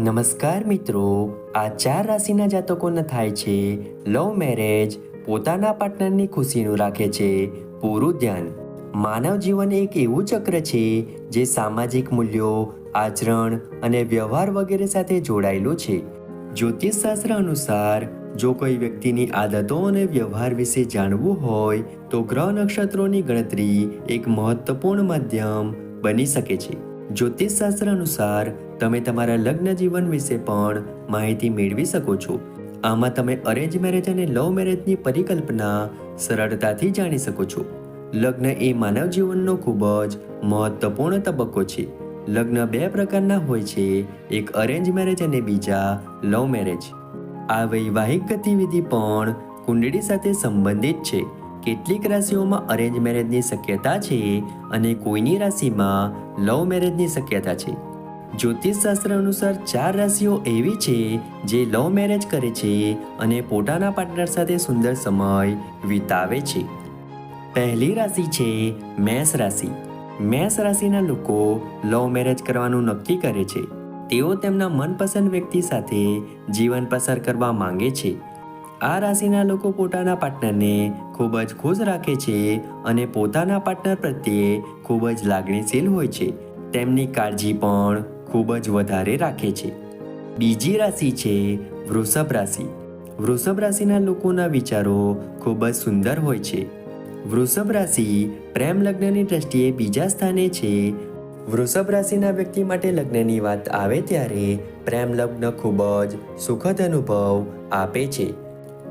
નમસ્કાર મિત્રો. આ ચાર રાશિના જાતકોને થાય છે. લવ મેરેજ પોતાના પાર્ટનરની ખુશીનું રાખે છે. પૂરું ધ્યાન. માનવ જીવન એક એવું ચક્ર છે જે સામાજિક મૂલ્યો, આચરણ અને વ્યવહાર વગેરે સાથે જોડાયેલું છે. જ્યોતિષશાસ્ત્ર અનુસાર, જો કોઈ વ્યક્તિની આદતો અને વ્યવહાર વિશે જાણવું હોય, તો ગ્રહ નક્ષત્રોની ગણતરી એક મહત્વપૂર્ણ માધ્યમ બની શકે છે. જ્યોતિષશાસ્ત્ર અનુસાર તમે તમારા લગ્ન જીવન વિશે પણ માહિતી મેળવી શકો છો. આમાં તમે અરેન્જ મેરેજ અને લવ મેરેજની પરિકલ્પના સરળતાથી જાણી શકો છો. લગ્ન એ માનવ જીવનનો ખૂબ જ મહત્વપૂર્ણ તબક્કો છે. લગ્ન બે પ્રકારના હોય છે, એક અરેન્જ મેરેજ અને બીજા લવ મેરેજ આ વૈવાહિક ગતિવિધિ પણ કુંડળી સાથે સંબંધિત છે. કેટલીક રાશિઓમાં અરેન્જ મેરેજની શક્યતા છે અને કોઈની રાશિમાં લવ મેરેજની શક્યતા છે. જ્યોતિષશાસ્ત્ર અનુસાર ચાર રાશિઓ એવી છે જે લવ મેરેજ કરે છે અને પોતાના પાર્ટનર સાથે સુંદર સમય વિતાવે છે. પહેલી રાશિ છે મેષ રાશિ. મેષ રાશિના લોકો લવ મેરેજ કરવાનું નક્કી કરે છે. તેઓ તેમના મનપસંદ વ્યક્તિ સાથે જીવન પસાર કરવા માંગે છે. આ રાશિના લોકો પોતાના પાર્ટનરને ખૂબ જ ખુશ રાખે છે અને પોતાના પાર્ટનર પ્રત્યે ખૂબ જ લાગણીશીલ હોય છે. તેમની કાળજી પણ ખૂબ જ વધારે રાખે છે. બીજી રાશિ છે વૃષભ રાશિ. વૃષભ રાશિના લોકોના વિચારો ખૂબ જ સુંદર હોય છે. વૃષભ રાશિ પ્રેમ લગ્નની દ્રષ્ટિએ બીજા સ્થાને છે. વૃષભ રાશિના વ્યક્તિ માટે લગ્નની વાત આવે ત્યારે પ્રેમ લગ્ન ખૂબ જ સુખદ અનુભવ આપે છે.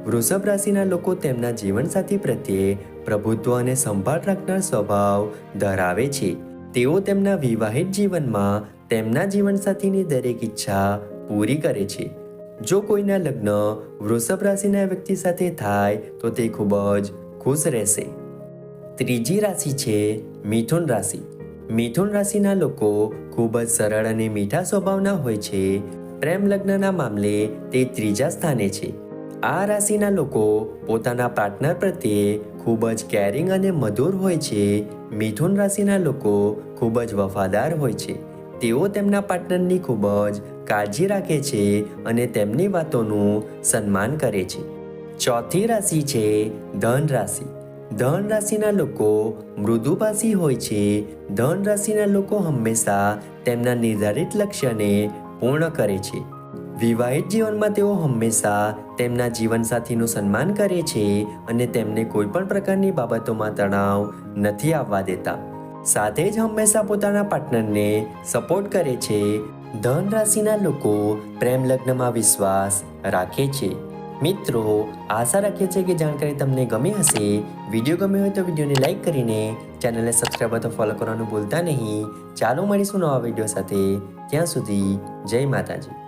વૃષભ રાશિના લોકો તેમના જીવનસાથી પ્રત્યે પ્રભુત્વ અને સંભાળ રાખનાર સ્વભાવ ધરાવે છે. તેઓ તેમના વિવાહિત જીવનમાં તેમના જીવનસાથીની દરેક ઈચ્છા પૂરી કરે છે. જો કોઈના લગ્ન વૃષભ રાશિના વ્યક્તિ સાથે થાય, તો તે ખૂબ જ ખુશ રહેશે. ત્રીજી રાશિ છે મિથુન રાશિ. મિથુન રાશિના લોકો ખૂબ જ સરળ અને મીઠા સ્વભાવના હોય છે. પ્રેમ લગ્નના મામલે તે ત્રીજા સ્થાને છે. આ રાશિના લોકો પોતાના પાર્ટનર પ્રત્યે ખૂબ જ કેરિંગ અને મધુર હોય છે. મિથુન રાશિના લોકો ખૂબ જ વફાદાર હોય છે. તેઓ તેમના પાર્ટનરની ખૂબ જ કાળજી રાખે છે અને તેમની વાતોનું સન્માન કરે છે. ચોથી રાશિ છે ધન રાશિ. ધન રાશિના લોકો મૃદુભાષી હોય છે. ધન રાશિના લોકો હંમેશા તેમના નિર્ધારિત લક્ષ્યને પૂર્ણ કરે છે. વિવાહિત જીવનમાં તેઓ હંમેશા તેમના જીવનસાથીનું સન્માન કરે છે અને તેમને કોઈ પણ પ્રકારની બાબતોમાં તણાવ નથી આવવા દેતા. સાથે જ હંમેશા પોતાના પાર્ટનરને સપોર્ટ કરે છે. ધન રાશિના લોકો પ્રેમ લગ્નમાં વિશ્વાસ રાખે છે. મિત્રો, આશા રાખીએ છીએ કે જાણકારી તમને ગમી હશે. વીડિયો ગમ્યો હોય તો વિડીયોને લાઇક કરીને ચેનલને સબસ્ક્રાઈબ અથવા ફોલો કરવાનું ભૂલતા નહીં. ચાલો મળીશું નવા વીડિયો સાથે. ત્યાં સુધી જય માતાજી.